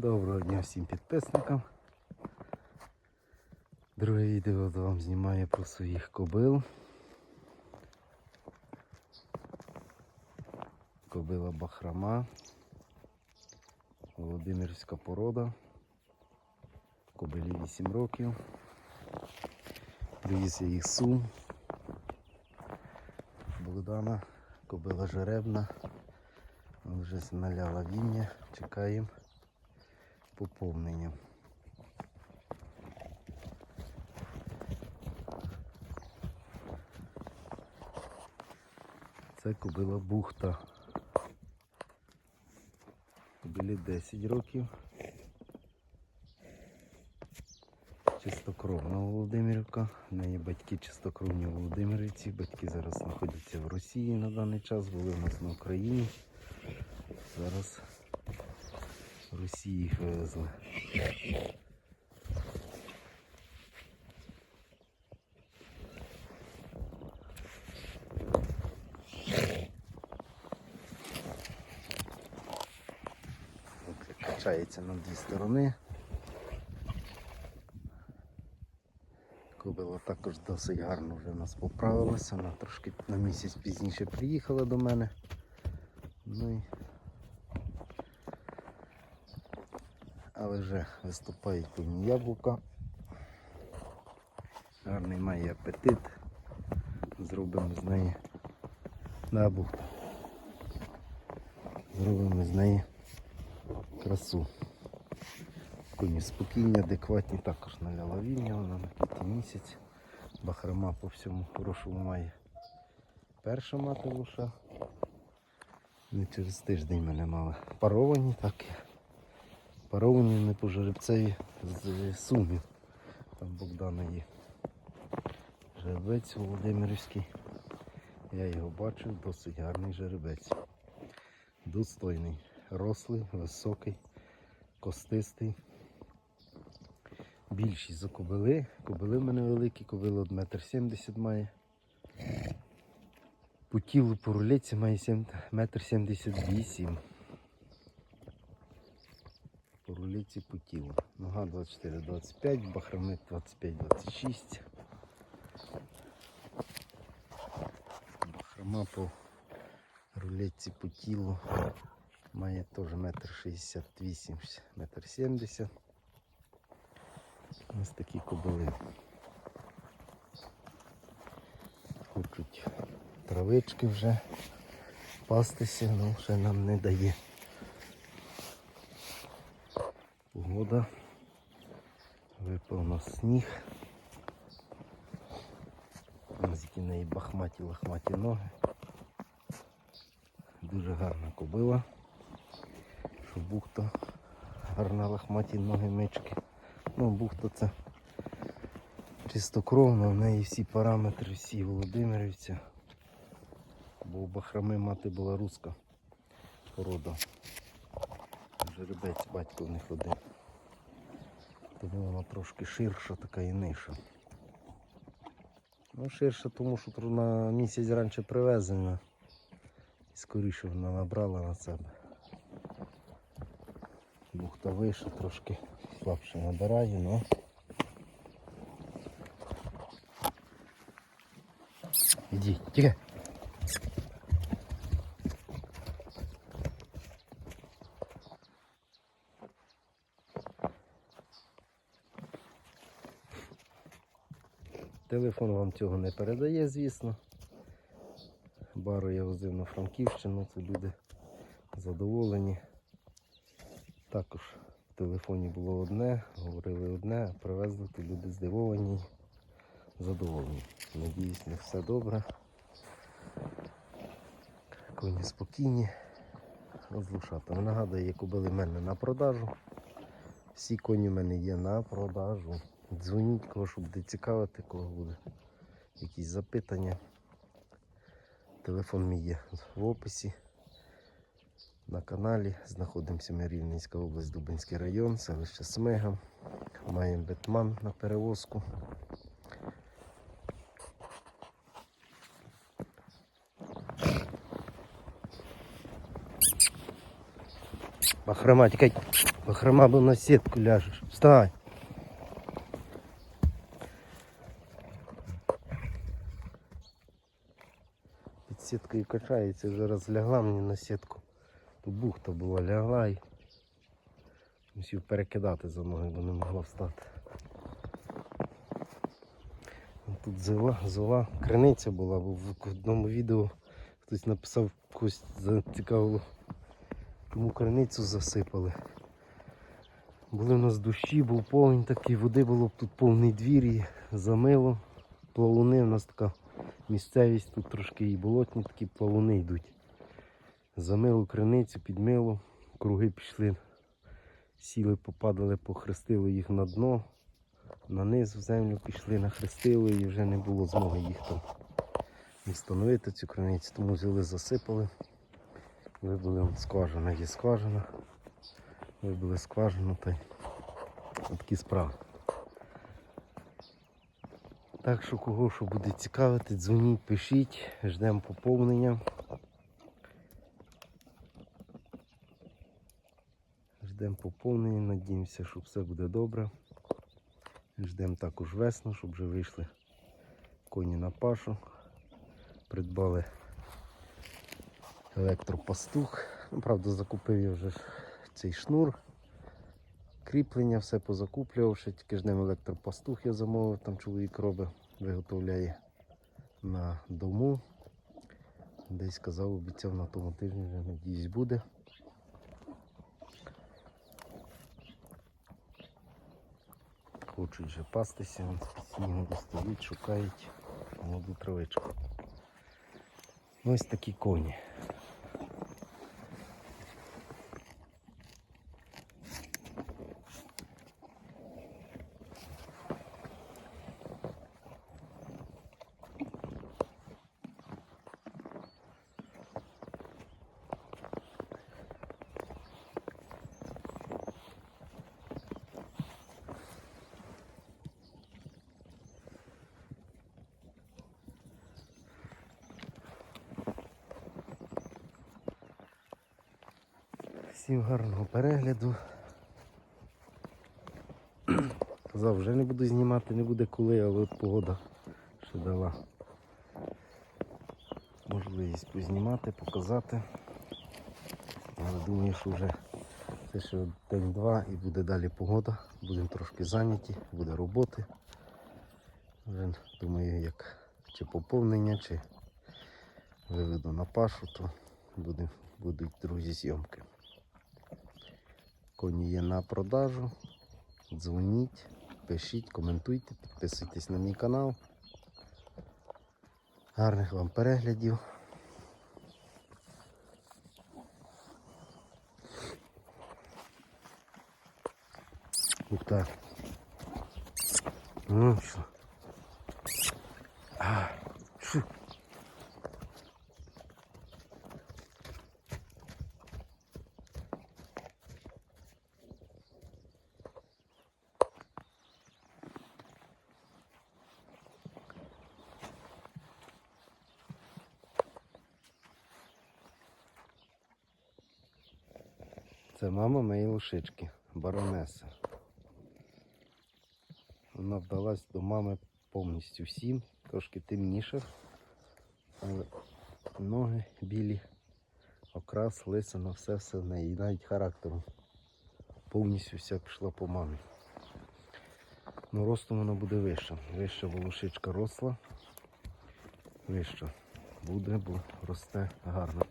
Доброго дня всім підписникам. Друге відео вам знімаю про своїх кобил. Кобила Бахрама. Володимирська порода. Кобилі 8 років. Привіз я їх сум. Богдана, кобила жеребна. Вже наляла віння, чекаємо поповнення. Це кобила бухта. Кобилі 10 років. Чистокровна Володимирівка. В неї батьки чистокровні Володимирівці. Батьки зараз знаходяться в Росії на даний час, були в нас на Україні. Зараз Росії їх вивезли. Качається на дві сторони. Кобила також досить гарно вже в нас поправилася. Вона трошки на місяць пізніше приїхала до мене. Ну і але вже виступають повні яблука. Гарний має апетит. Зробимо з неї набу. Зробимо з неї красу. Коні спокійні, адекватні, також наляла вільня, вона на п'ятий місяць. Бахрома по всьому хорошому має. Перша мати лоша. Не через тиждень мене мали. Паровані так. Паровані не по жеребцеві з сумів. Там Богдана є. Жеребець Володимирівський. Я його бачив, досить гарний жеребець. Достойний, рослий, високий, костистий. Більшість за кобили. Кобили в мене великі, кобила 1,70 м має. По тілу по рулеці має 1,78 м. По рулеці по тілу. Нога 24-25, бахромет 25-26. Бахрома по рулетці по тілу має теж метр 68, метр 70. Ось такі кобили. Хочуть травички вже пастися, але ще нам не дає. Погода. Випав у нас сніг. В неї бахматі лахматі ноги. Дуже гарна кобила. Що бухта гарна лахматі ноги мички. Ну, бухта це чистокровна, в неї всі параметри, всі Володимирівця. Бо у Бахрами мати була руська порода. Жеребець батько в них один. Вона трошки ширша, така і ниша. Ну, ширша, тому що на місяць раніше привезена. І скоріше вона набрала на себе. Бухта вище, трошки слабше набирає, но. Іди, тікай. Телефон вам цього не передає, звісно. Бару я возив на Франківщину, це люди задоволені. Також в телефоні було одне, говорили одне, привезли, то люди здивовані, задоволені. Надіюсь, не все добре. Коні спокійні, розлушати. Нагадую, купили в мене на продажу. Всі коні в мене є на продажу. Дзвоніть, кого що буде цікавити, кого буде якісь запитання. Телефон мій є в описі. На каналі знаходимося ми Рівненська область, Дубинський район, селище Смига. Маємо бетман на перевозку. Бахрома, тікай. Бахрома, бо на сітку ляжеш. Вставай. Сіткою качається, вже розлягла мені на сітку. Тут бухта була, лягла і мусив перекидати за ноги, бо не могла встати. Тут зила, зила, криниця була, бо в одному відео хтось написав, когось зацікавило, тому криницю засипали. Були в нас дощі, був повень такий, води було тут повний двір і замило. Плавуни, у нас така місцевість, тут трошки і болотні такі плавуни йдуть. Замило криницю, підмило, круги пішли, сіли, попадали, похрестили їх на дно, на низ в землю пішли, нахрестили і вже не було змоги їх там встановити цю криницю, тому взяли, засипали. Вибили скважина, є скважина. Вибили скважину та й такі справи. Так що кого що буде цікавити, дзвоніть, пишіть, ждемо поповнення. Ждемо поповнення, надіємося, що все буде добре. Ждемо також весну, щоб вже вийшли коні на пашу. Придбали електропастух. Ну, правда, закупив я вже цей шнур. Кріплення, все позакуплював, ще тільки ждемо електропастух я замовив, там чоловік робить, виготовляє на дому. Десь казав, обіцяв на тому тижні, вже надіюсь буде. Хочуть вже пастися, снігу достають, шукають молоду травичку. Ось такі коні. Всім гарного перегляду. Казав, вже не буду знімати, не буде коли, але погода ще дала можливість познімати, показати. Але думаю, що вже це ще день-два і буде далі погода. Будемо трошки зайняті, буде роботи. Вже думаю, як чи поповнення, чи виведу на пашу, то будуть друзі зйомки. Коні є на продажу. Дзвоніть, пишіть, коментуйте, підписуйтесь на мій канал. Гарних вам переглядів. Ух так. Ну що? А, шу. Це мама моєї лошички, баронеса. Вона вдалась до мами повністю всім, трошки темніша, але ноги білі, окрас, лисина, все все в неї, навіть характером. Повністю вся пішла по мамі. Ну, ростом вона буде вища. Вища, бо лошичка росла. Вища буде, бо росте гарно.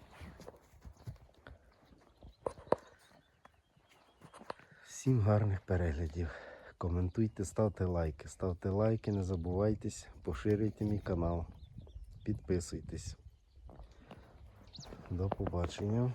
Всім гарних переглядів. Коментуйте, ставте лайки. Ставте лайки, не забувайтесь, поширюйте мій канал. Підписуйтесь. До побачення.